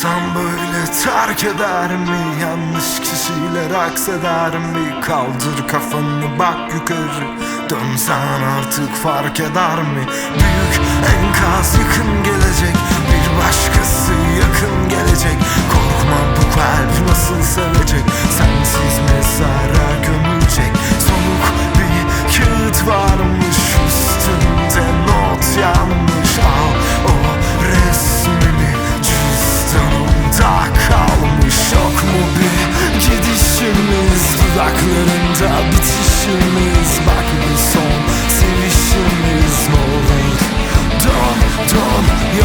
İnsan böyle terk eder mi? Yanlış kişiyle raks eder mi? Kaldır kafanı bak yukarı Dönsen artık fark eder mi? Büyük enkaz yakın gelecek Bir başkası yakın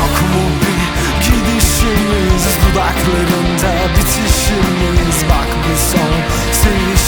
yok mu bir gidişimiz. Dudaklarında bitişimiz. Bak bir son seviş